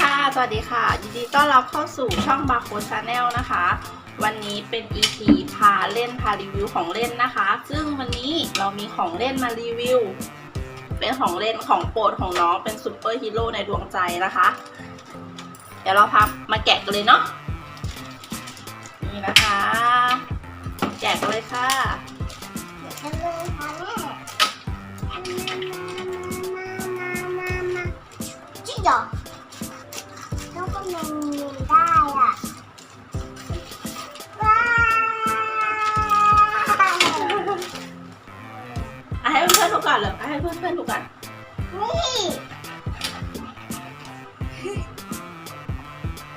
ค่ะ สวัสดีค่ะ ยินดีต้อนรับเข้าสู่ช่องบาร์โค้ดชาแนลนะคะ วันนี้เป็น EP พาเล่นพารีวิวของเล่นนะคะ ซึ่งวันนี้เรามีของเล่นมารีวิว เป็นของเล่นของโปรดของน้องเป็นซูเปอร์ฮีโร่ในดวงใจนะคะ เดี๋ยวเราพามาแกะกันเลยเนาะ หรอแล้วก็มันมีได้อะว้าวอะให้เพื่อนๆดูก่อนเลยอะให้เพื่อนๆดูก่อนนี่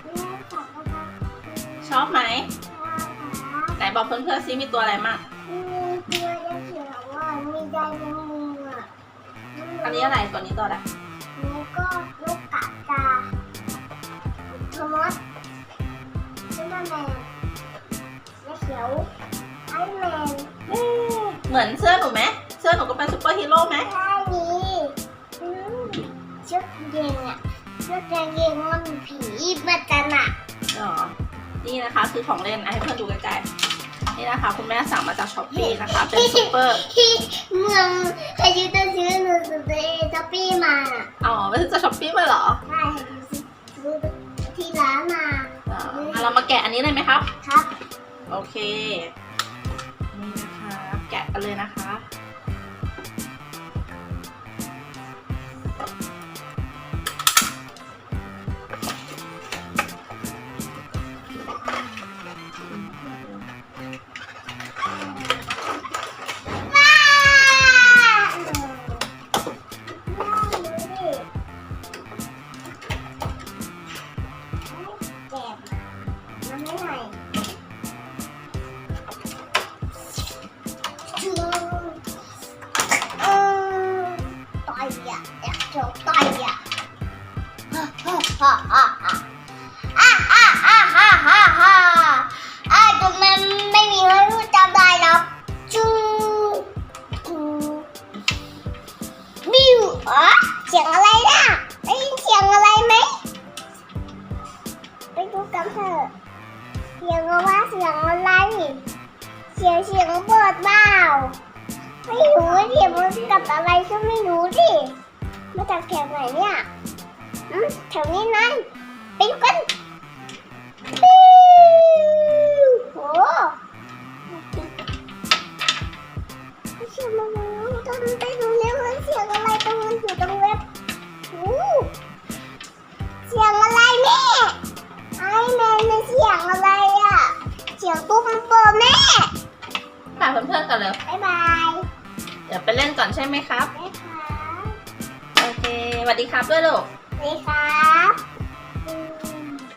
แม่ขอบคุณค่ะชอบไหมครับไหนบอกเพื่อนๆซิมีตัวอะไรมั่งมีตัวจะเขียนว่ามีไดแมงมุมอะอันนี้อะไรตัวนี้ตัวอะไร เหมือนเสื้อหนูไหมเสื้อหนูก็เป็นซูเปอร์ฮีโร่ไหมใช่นี่อืมชุดเย็นอะชุดเย็นมันผีมาจันอะอ๋อนี่นะคะคือของเล่นอะให้เพื่อนดูใกล้ๆนี่นะคะ คุณแม่สั่งมาจากช้อปปี้นะคะ เป็นซูเปอร์เมืองใครยืดซื้อหนูซื้อช้อปปี้มาอะอ๋อไม่ใช่จากช้อปปี้มาเหรอใช่ซื้อ เรามาแกะอันนี้เลยไหมครับ ครับ โอเค นี่นะคะ แกะกันเลยนะคะ ฮ่าฮ่าฮ่าฮ่าฮ่าฮ่าฮ่าฮ่าฮ่าไอ้ตัวมันไม่มีใครรู้จำได้หรอกจูจูบิวอ๋อเสียงอะไรนะได้ยินเสียงอะไรไหมไปดูกันเถอะเสียงว่าเสียงอะไร เสียงเสียงเปิดเปล่าไม่รู้ดิมันกับอะไรก็ไม่รู้ดิมาจากแถวไหนเนี่ย แถวนี้นั่นไปดูกันปิ้วโอ้เสียงมันตอนไปดูเร็วเสียงอะไรตรงนั้นอยู่ตรงเว็บอู้เสียงอะไรแม่ไอ้แม่เป็นเสียงอะไรอะ เสียงตุ๊กโปแม่ฝากเพื่อนๆกันเลยบ๊ายบาย เดี๋ยวไปเล่นก่อนใช่ไหมครับบ๊ายบายโอเคสวัสดีครับด้วยลูกสวัส ดีครับ